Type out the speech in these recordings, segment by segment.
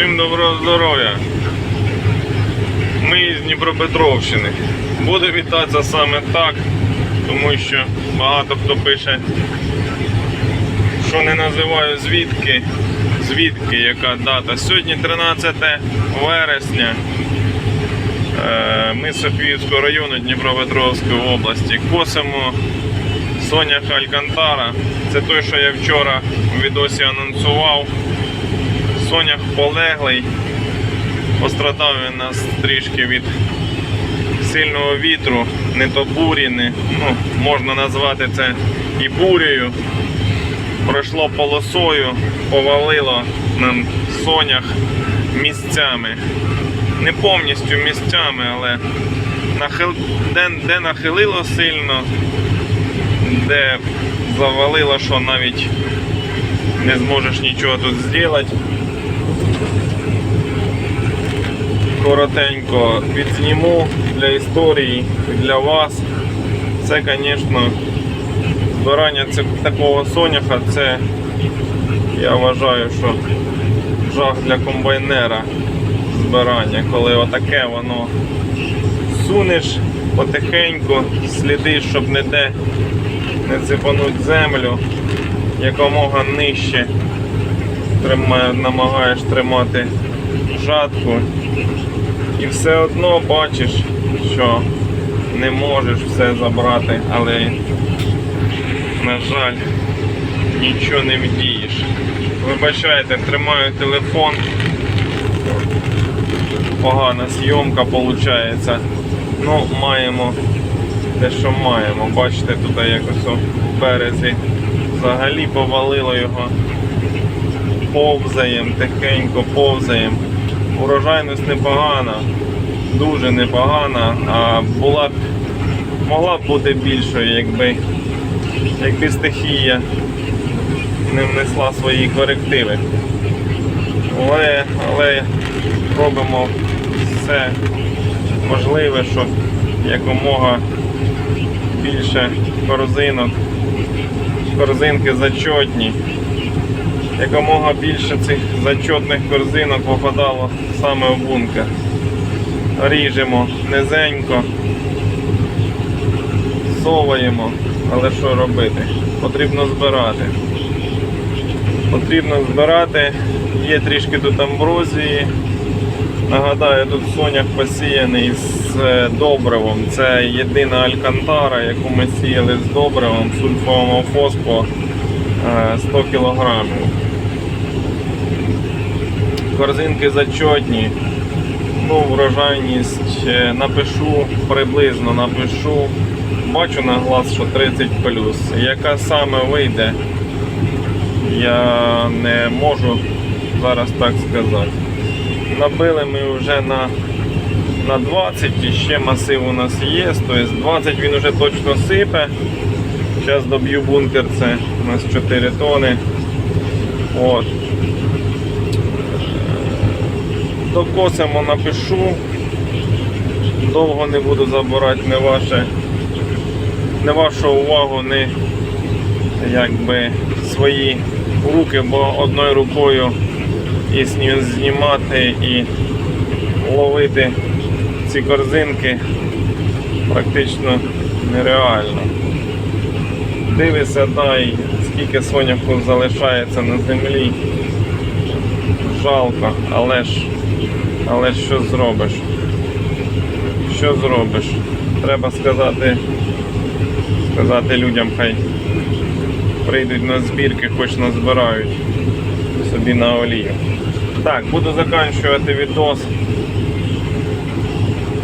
Всім доброго здоров'я. Ми з Дніпропетровщини. Буду вітатися саме так, тому що багато хто пише, що не називаю звідки, звідки яка дата. Сьогодні 13 вересня. Е, Ми з Софіївського району Дніпропетровської області косимо Сонях Алькантара. Це той, що я вчора у відосі анонсував. Сонях полеглий. Пострадав він нас трішки від сильного вітру, не то бурі, не, ну, можна назвати це і бурею. Пройшло полосою, повалило нам сонях місцями. Не повністю місцями, але нахил... де, де нахилило сильно, де завалило, що навіть не зможеш нічого тут зробити. Коротенько відзніму для історії, для вас. Це, звісно, збирання такого соняха, це я вважаю, що жах для комбайнера збирання, коли отаке воно сунеш потихеньку, слідиш, щоб не де не цепануть землю якомога нижче тримає, намагаєш тримати жатку і все одно бачиш, що не можеш все забрати, але на жаль нічого не вдієш. Вибачайте, тримаю телефон. Погана зйомка виходить. Ну, маємо те, що маємо. Бачите, тут якось у березі взагалі повалило його. Повзаєм, тихенько повзаєм. Урожайність непогана, дуже непогана, а була б, могла б бути більшою, якби, якби стихія не внесла свої корективи. Але, але робимо все можливе, щоб якомога більше корзинок, корзинки зачетні, якомога більше цих зачетних корзинок попадало саме в бункер. Ріжемо низенько, соваємо, але що робити? Потрібно збирати. Потрібно збирати, є трішки тут амброзії. Нагадаю, тут соняк посіяний з е, добривом. Це єдина алькантара, яку ми сіяли з добривом, сульфового фосфо е, 100 кг. Корзинки зачетні. Ну, врожайність е, напишу, приблизно напишу. Бачу на глаз, що 30 Яка саме вийде, я не можу зараз так сказати. Набили ми вже на, на 20 і ще масив у нас є. Тобто 20 він вже точно сипе. Зараз доб'ю бункер, це у нас 4 тони. От. Докосимо, напишу. Довго не буду забирати не ваше, не вашу увагу, не якби свої руки, бо одною рукою і знімати і ловити ці корзинки практично нереально. Дивися, дай, скільки соняху залишається на землі. Жалко, але ж, але що зробиш? Що зробиш? Треба сказати, сказати людям, хай прийдуть на збірки, хоч назбирають собі на олію. Так, буду закінчувати відос.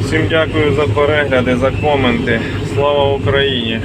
Всім дякую за перегляди, за коменти. Слава Україні!